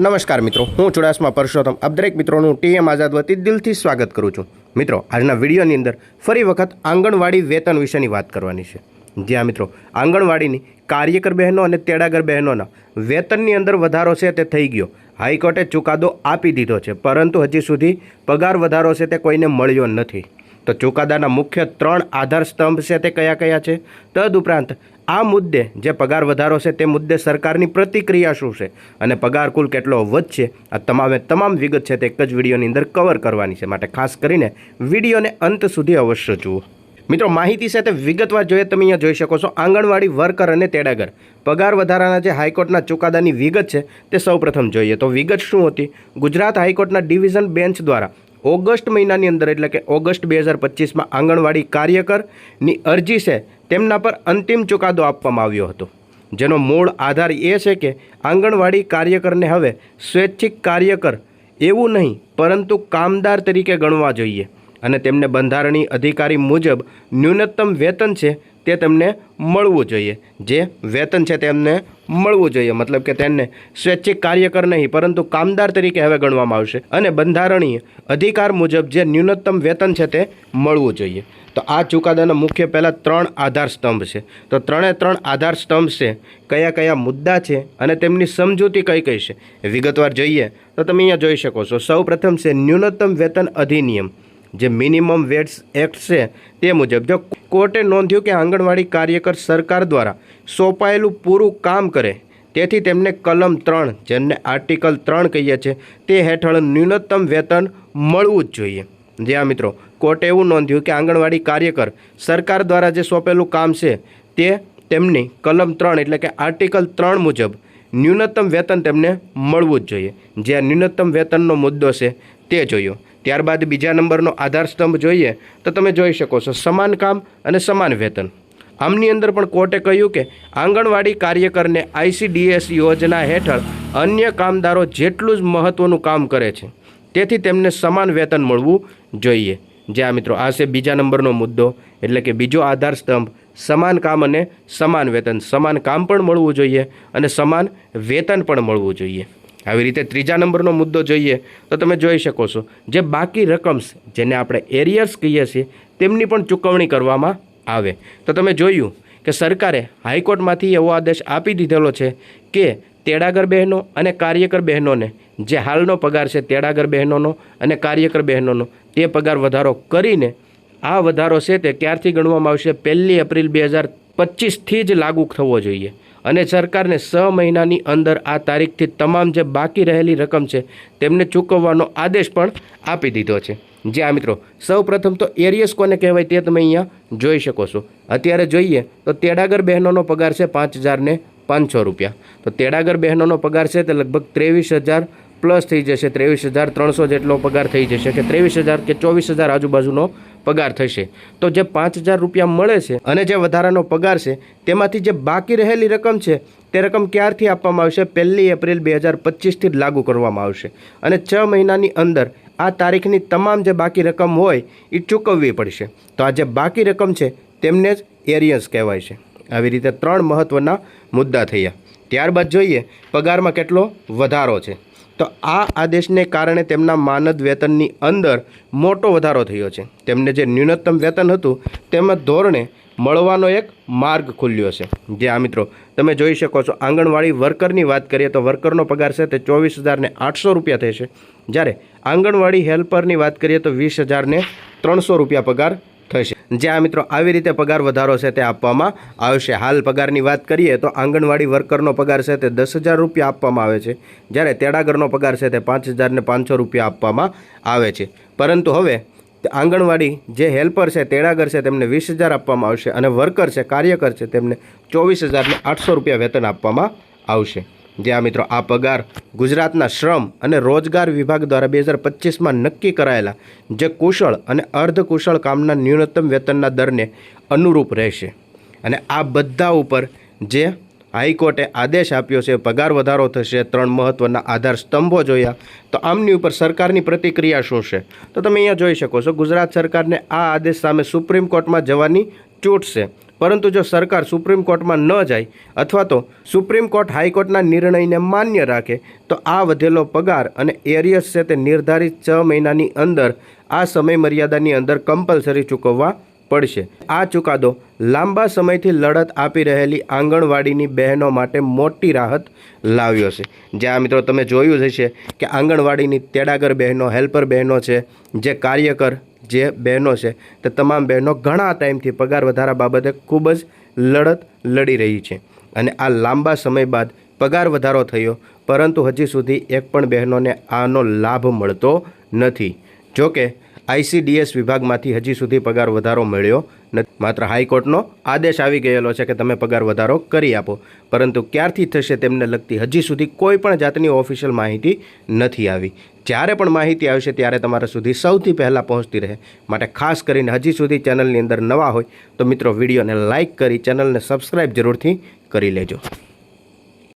નમસ્કાર મિત્રો, હું ચુડાસમા પરસોત્તમ. આપ દરેક મિત્રોનું ટીએમ આઝાદ વતી દિલથી સ્વાગત કરું છું. મિત્રો, આજના વિડીયોની અંદર ફરી વખત આંગણવાડી વેતન વિશેની વાત કરવાની છે. જ્યાં મિત્રો, આંગણવાડીની કાર્યકર બહેનો અને તેડાગર બહેનોના વેતનની અંદર વધારો છે તે થઈ ગયો. હાઈકોર્ટે ચુકાદો આપી દીધો છે, પરંતુ હજી સુધી પગાર વધારો છે તે કોઈને મળ્યો નથી. તો ચુકાદાના મુખ્ય ત્રણ આધાર સ્તંભ છે તે કયા કયા છે? તદુપરાંત આ મુદ્દે જે પગાર વધારો છે તે મુદ્દે સરકારની પ્રતિક્રિયા શું છે? અને પગાર કુલ કેટલો વધશે? આ તમામે તમામ વિગત છે તે એક જ વિડીયોની અંદર કવર કરવાની છે. માટે ખાસ કરીને વિડીયોને અંત સુધી અવશ્ય જુઓ. મિત્રો, માહિતી સાથે વિગતવાર જોઈએ તમે અહીંયા જોઈ શકો છો. આંગણવાડી વર્કર અને તેડાગર. પગાર વધારાના જે હાઈકોર્ટના ચુકાદાની વિગત છે તે સૌપ્રથમ જોઈએ તો વિગત શું હતી? ગુજરાત હાઈકોર્ટના ડિવિઝન બેન્ચ દ્વારા ઓગસ્ટ મહિનાની અંદર, એટલે કે ઓગસ્ટ બે હજાર પચીસમાં આંગણવાડી કાર્યકરની અરજી છે, તેમના પર અંતિમ ચુકાદો આપવામાં આવ્યો હતો. જેનો મૂળ આધાર એ છે કે આંગણવાડી કાર્યકરને હવે સ્વૈચ્છિક કાર્યકર એવું નહીં, પરંતુ કામદાર તરીકે ગણવા જોઈએ. અને તેમને બંધારણીય અધિકારી મુજબ ન્યૂનતમ વેતન છે તે તેમને મળવું જોઈએ. જે વેતન છે તેમને મળવું જોઈએ. મતલબ કે તેમને સ્વૈચ્છિક કાર્યકર નહીં, પરંતુ કામદાર તરીકે હવે ગણવામાં આવશે. અને બંધારણીય અધિકાર મુજબ જે ન્યૂનતમ વેતન છે તે મળવું જોઈએ. તો આ ચુકાદાના મુખ્ય પહેલાં ત્રણ આધાર સ્તંભ છે. તો ત્રણે ત્રણ આધાર સ્તંભ છે. કયા કયા મુદ્દા છે અને તેમની સમજૂતી કઈ કઈ છે? વિગતવાર જોઈએ તો તમે અહીંયા જોઈ શકો છો. સૌ પ્રથમ છે ન્યૂનતમ વેતન અધિનિયમ. જે મિનિમમ વેટ્સ એક્ટ છે તે મુજબ જો કોર્ટે નોંધ્યું કે આંગણવાડી કાર્યકર સરકાર દ્વારા સોંપાયેલું પૂરું કામ કરે, તેથી તેમને કલમ ત્રણ જેમને આર્ટિકલ ત્રણ કહીએ છીએ, તે હેઠળ ન્યૂનતમ વેતન મળવું જ જોઈએ. જે આ મિત્રો, કોર્ટે એવું નોંધ્યું કે આંગણવાડી કાર્યકર સરકાર દ્વારા જે સોંપેલું કામ છે, તે તેમની કલમ ત્રણ, એટલે કે આર્ટિકલ ત્રણ મુજબ ન્યૂનતમ વેતન તેમને મળવું જ જોઈએ. જે ન્યૂનતમ વેતનનો મુદ્દો છે તે જોયો. ત્યારબાદ બીજા નંબરનો આધાર સ્તંભ જોઈએ તો તમે જોઈ શકો છો, સમાન કામ અને સમાન વેતન. આમની અંદર પણ કોર્ટે કહ્યું કે આંગણવાડી કાર્યકરને આઈસીડીએસ યોજના હેઠળ અન્ય કામદારો જેટલું જ મહત્ત્વનું કામ કરે છે, તેથી તેમને સમાન વેતન મળવું જોઈએ. જે આ મિત્રો, આ છે બીજા નંબરનો મુદ્દો, એટલે કે બીજો આધાર સ્તંભ, સમાન કામ અને સમાન વેતન. સમાન કામ પણ મળવું જોઈએ અને સમાન વેતન પણ મળવું જોઈએ. આવી રીતે ત્રીજા નંબરનો મુદ્દો જોઈએ તો તમે જોઈ શકો છો, જે બાકી રકમ્સ જેને આપણે એરિયર્સ કહીએ છીએ, તેમની પણ ચૂકવણી કરવામાં આવે. તો તમે જોયું કે સરકારે હાઈકોર્ટમાંથી એવો આદેશ આપી દીધેલો છે કે તેડાગર બહેનો અને કાર્યકર બહેનોને જે હાલનો પગાર છે તેડાગર બહેનોનો અને કાર્યકર બહેનોનો, તે પગાર વધારો કરીને આ વધારો છે તે ક્યારથી ગણવામાં આવશે? પહેલી એપ્રિલ બે હજાર પચીસથી જ લાગુ થવો જોઈએ. અને સરકારને છ મહિનાની અંદર આ તારીખથી તમામ જે બાકી રહેલી રકમ છે, તેમને ચૂકવવાનો આદેશ પણ આપી દીધો છે. જે આ મિત્રો સૌ પ્રથમ તો એરિયસ કોને કહેવાય તે તમે અહીંયા જોઈ શકો છો. અત્યારે જોઈએ તો તેડાગર બહેનોનો પગાર છે પાંચ હજારને પાંચસો રૂપિયા. તો તેડાગર બહેનોનો પગાર છે તે લગભગ ત્રેવીસ હજાર પ્લસ થઈ જશે ત્રેવીસ હજાર ત્રણસો જેટલો પગાર થઈ જશે કે ત્રેવીસ હજાર કે ચોવીસ હજાર આજુબાજુનો પગાર થશે. તો જે પાંચ હજાર રૂપિયા મળે છે અને જે વધારાનો પગાર છે, તેમાંથી જે બાકી રહેલી રકમ છે, તે રકમ ક્યારથી આપવામાં આવશે? પહેલી એપ્રિલ બે હજાર પચીસથી લાગુ કરવામાં આવશે. અને છ મહિનાની અંદર આ તારીખની તમામ જે બાકી રકમ હોય એ ચૂકવવી પડશે. તો આ જે બાકી રકમ છે, તેમને જ એરિયન્સ કહેવાય છે. આવી રીતે ત્રણ મહત્ત્વના મુદ્દા થયા. ત્યારબાદ જોઈએ પગારમાં કેટલો વધારો છે. તો આ આદેશને કારણે તેમના માનદ વેતનની અંદર મોટો વધારો થયો છે. તેમને જે ન્યૂનતમ વેતન હતું, તેમાં ધોરણે મળવાનો એક માર્ગ ખુલ્યો છે. જે આ મિત્રો, તમે જોઈ શકો છો, આંગણવાડી વર્કરની વાત કરીએ તો વર્કરનો પગાર છે તે ચોવીસ હજારને આઠસો રૂપિયા થશે. જ્યારે આંગણવાડી હેલ્પરની વાત કરીએ તો વીસ હજારને ત્રણસો રૂપિયા પગાર થશે જે આ મિત્રો આવી રીતે પગાર વધારો છે તે આપવામાં આવશે હાલ પગારની વાત કરીએ તો આંગણવાડી વર્કરનો પગાર છે તે દસ હજાર રૂપિયા આપવામાં આવે છે. જ્યારે તેડાગરનો પગાર છે તે પાંચ હજારને પાંચસો રૂપિયા આપવામાં આવે છે. પરંતુ હવે આંગણવાડી જે હેલ્પર છે, તેડાગર છે, તેમને વીસ હજાર આપવામાં આવશે અને વર્કર છે, કાર્યકર છે, તેમને ચોવીસ હજારને આઠસો રૂપિયા વેતન આપવામાં આવશે. જે આ મિત્રો આ પગાર ગુજરાતના શ્રમ અને રોજગાર વિભાગ દ્વારા બે હજાર પચીસમાં નક્કી કરાયેલા જે કુશળ અને અર્ધકુશળ કામના ન્યૂનતમ વેતનના દરને અનુરૂપ રહેશે. અને આ બધા ઉપર જે હાઈકોર્ટે આદેશ આપ્યો છે, પગાર વધારો થશે, ત્રણ મહત્ત્વના આધાર સ્તંભો જોયા, તો આમની ઉપર સરકારની પ્રતિક્રિયા શું છે? તો તમે અહીંયા જોઈ શકો છો, ગુજરાત સરકારને આ આદેશ સામે સુપ્રીમ કોર્ટમાં જવાની છે પરંતુ જો સરકાર સુપ્રીમ કોર્ટમાં ન જાય અથવા તો સુપ્રીમ કોર્ટ હાઈકોર્ટના નિર્ણયને માન્ય રાખે, તો આ વધેલો પગાર અને એરિયસ છે તે નિર્ધારિત છ મહિનાની અંદર, આ સમય મર્યાદાની અંદર કમ્પલસરી ચૂકવવા પડશે. આ ચુકાદો લાંબા સમયથી લડત આપી રહેલી આંગણવાડીની બહેનો માટે મોટી રાહત લાવ્યો છે. જ્યાં મિત્રો તમે જોયું જ હશે કે આંગણવાડીની તેડાગર બહેનો, હેલ્પર બહેનો છે, જે કાર્યકર જે બહેનો છે, તે તમામ બહેનો ઘણા ટાઈમથી પગાર વધારા બાબતે ખૂબ જ લડત લડી રહી છે. અને આ લાંબા સમય બાદ પગાર વધારો થયો, પરંતુ હજી સુધી એક પણ બહેનોને આનો લાભ મળતો નથી. જોકે આઈસીડીએસ વિભાગમાંથી હજી સુધી પગાર વધારો મળ્યો નથી. માત્ર હાઈકોર્ટનો આદેશ આવી ગયેલો છે કે તમે પગાર વધારો કરી આપો. પરંતુ ક્યારથી થશે તેમને લગતી હજી સુધી કોઈ પણ જાતની ઓફિશિયલ માહિતી નથી આવી. જ્યારે પણ માહિતી આવશે ત્યારે તમારા સુધી સૌથી પહેલાં પહોંચતી રહે. માટે ખાસ કરીને હજી સુધી ચેનલની અંદર નવા હોય તો મિત્રો વિડીયોને લાઇક કરી ચેનલને સબસ્ક્રાઈબ જરૂરથી કરી લેજો.